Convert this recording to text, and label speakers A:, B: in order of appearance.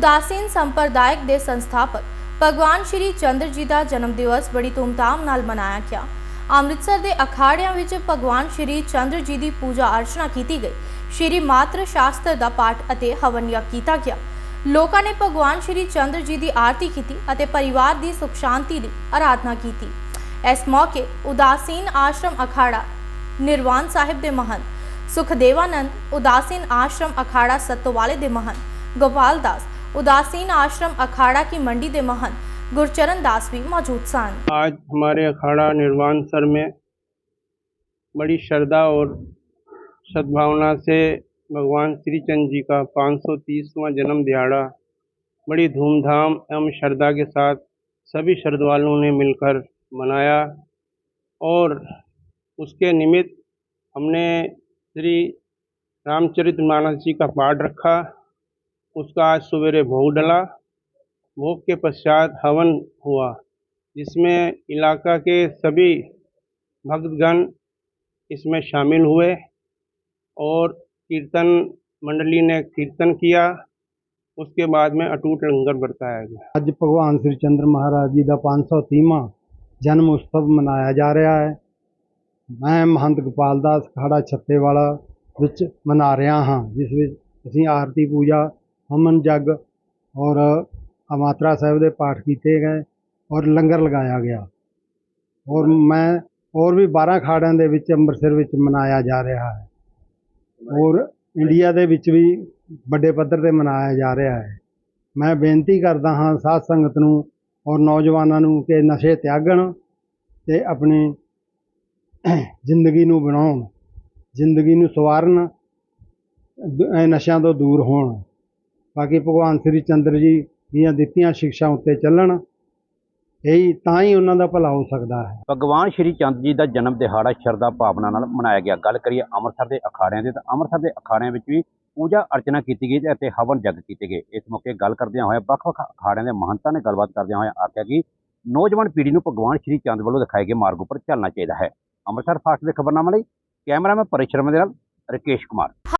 A: ਉਦਾਸੀਨ ਸੰਪਰਦਾਇਕ ਦੇ ਸੰਸਥਾਪਕ ਭਗਵਾਨ ਸ਼੍ਰੀ ਚੰਦਰ ਜੀ ਦਾ ਜਨਮ ਦਿਵਸ ਬੜੀ ਧੂਮਧਾਮ ਨਾਲ ਮਨਾਇਆ ਗਿਆ। ਅੰਮ੍ਰਿਤਸਰ ਦੇ ਅਖਾੜਿਆਂ ਵਿੱਚ ਭਗਵਾਨ ਸ਼੍ਰੀ ਚੰਦਰ ਜੀ ਦੀ ਪੂਜਾ ਅਰਚਨਾ ਕੀਤੀ ਗਈ। ਸ਼੍ਰੀ ਮਾਤਰ ਸ਼ਾਸਤਰ ਦਾ ਪਾਠ ਅਤੇ ਹਵਨ ਯੱਗ ਕੀਤਾ ਗਿਆ। ਲੋਕਾਂ ਨੇ ਭਗਵਾਨ ਸ਼੍ਰੀ ਚੰਦਰ ਜੀ ਦੀ ਆਰਤੀ ਕੀਤੀ ਅਤੇ ਪਰਿਵਾਰ ਦੀ ਸੁਖ ਸ਼ਾਂਤੀ ਦੀ ਆਰਾਧਨਾ ਕੀਤੀ। ਇਸ ਮੌਕੇ ਉਦਾਸੀਨ ਆਸ਼ਰਮ ਅਖਾੜਾ ਨਿਰਵਾਨ ਸਾਹਿਬ ਦੇ ਮਹੰਤ, ਸੁਖਦੇਵਾਨੰਦ ਉਦਾਸੀਨ ਆਸ਼ਰਮ ਅਖਾੜਾ ਸਤੋਵਾਲੇ ਦੇ ਮਹੰਤ, ਗੋਪਾਲ ਦਾਸ उदासीन आश्रम अखाड़ा की मंडी ਦੇ महंत गुरचरण दास भी मौजूद सन।
B: आज हमारे अखाड़ा निर्वाण सर में बड़ी श्रद्धा और सद्भावना से भगवान श्री चंद जी का 530वां जन्म दिहाड़ा, बड़ी धूमधाम एवं श्रद्धा के साथ सभी श्रद्धालुओं ने मिलकर मनाया और उसके निमित्त हमने श्री रामचरित मानस जी का पाठ रखा। उसका आज सवेरे भोग डला भोग के पश्चात हवन हुआ जिसमें इलाका के सभी भक्तगण इसमें शामिल हुए और कीर्तन मंडली ने कीर्तन किया उसके बाद में अटूट लंगर बरताया गया
C: ਅੱਜ ਭਗਵਾਨ ਸ੍ਰੀ ਚੰਦਰ ਮਹਾਰਾਜ ਜੀ ਦਾ 530ਵਾਂ ਜਨਮ ਉਤਸਵ ਮਨਾਇਆ ਜਾ ਰਿਹਾ ਹੈ ਮੈਂ ਮਹੰਤ ਗੋਪਾਲ ਦਾਸ ਖਾੜਾ ਛੱਤੇਵਾਲਾ ਵਿੱਚ ਮਨਾ ਰਿਹਾ ਹਾਂ ਜਿਸ ਵਿੱਚ ਅਸੀਂ ਆਰਤੀ ਪੂਜਾ ਹਮਨ ਜਗ ਔਰ ਅਮਾਤਰਾ ਸਾਹਿਬ ਦੇ ਪਾਠ ਕੀਤੇ ਗਏ ਔਰ ਲੰਗਰ ਲਗਾਇਆ ਗਿਆ। ਔਰ ਮੈਂ ਹੋਰ ਵੀ 12 ਖਾੜਿਆਂ ਦੇ ਵਿੱਚ ਅੰਮ੍ਰਿਤਸਰ ਵਿੱਚ ਮਨਾਇਆ ਜਾ ਰਿਹਾ ਹੈ। ਔਰ ਇੰਡੀਆ ਦੇ ਵਿੱਚ ਵੀ ਵੱਡੇ ਪੱਧਰ ਤੇ ਮਨਾਇਆ ਜਾ ਰਿਹਾ ਹੈ। ਮੈਂ ਬੇਨਤੀ ਕਰਦਾ ਹਾਂ ਸਾਧ ਸੰਗਤ ਨੂੰ ਔਰ ਨੌਜਵਾਨਾਂ ਨੂੰ ਕਿ ਨਸ਼ੇ ਤਿਆਗਣ ਤੇ ਆਪਣੀ ਜ਼ਿੰਦਗੀ ਨੂੰ ਬਣਾਉਣ, ਜ਼ਿੰਦਗੀ ਨੂੰ ਸਵਾਰਨ ਨਸ਼ਿਆਂ ਤੋਂ ਦੂਰ ਹੋਣ। ਬਾਕੀ ਭਗਵਾਨ ਸ੍ਰੀ ਚੰਦਰ ਜੀ ਦੀਆਂ ਦਿੱਤੀਆਂ ਸਿੱਖਿਆ ਉੱਤੇ ਚੱਲਣ, ਇਹੀ ਤਾਂ ਹੀ ਉਹਨਾਂ ਦਾ ਭਲਾ ਹੋ ਸਕਦਾ ਹੈ।
D: ਭਗਵਾਨ ਸ਼੍ਰੀ ਚੰਦ ਜੀ ਦਾ ਜਨਮ ਦਿਹਾੜਾ ਸ਼ਰਧਾ ਭਾਵਨਾ ਨਾਲ ਮਨਾਇਆ ਗਿਆ। ਗੱਲ ਕਰੀਏ ਅੰਮ੍ਰਿਤਸਰ ਦੇ ਅਖਾੜਿਆਂ ਦੀ, ਤਾਂ ਅੰਮ੍ਰਿਤਸਰ ਦੇ ਅਖਾੜਿਆਂ ਵਿੱਚ ਵੀ ਪੂਜਾ ਅਰਚਨਾ ਕੀਤੀ ਗਈ ਅਤੇ ਹਵਨ ਜਗ ਕੀਤੇ ਗਏ। ਇਸ ਮੌਕੇ ਗੱਲ ਕਰਦਿਆਂ ਹੋਇਆ ਵੱਖ-ਵੱਖ ਅਖਾੜਿਆਂ ਦੇ ਮਹੰਤਾਂ ਨੇ ਗੱਲਬਾਤ ਕਰਦਿਆਂ ਹੋਇਆ ਆਖਿਆ ਕਿ ਨੌਜਵਾਨ ਪੀੜ੍ਹੀ ਨੂੰ ਭਗਵਾਨ ਸ਼੍ਰੀ ਚੰਦ ਵੱਲੋਂ ਦਿਖਾਏ ਗਏ ਮਾਰਗ ਉੱਪਰ ਚੱਲਣਾ ਚਾਹੀਦਾ ਹੈ। ਅੰਮ੍ਰਿਤਸਰ ਫਾਸਟ ਦੇ ਖਬਰਨਾਮਾ ਲਈ ਕੈਮਰਾਮੈਨ ਪਰੇਸ਼ਰਮ ਦੇ ਨਾਲ ਰਕੇਸ਼ ਕੁਮਾਰ।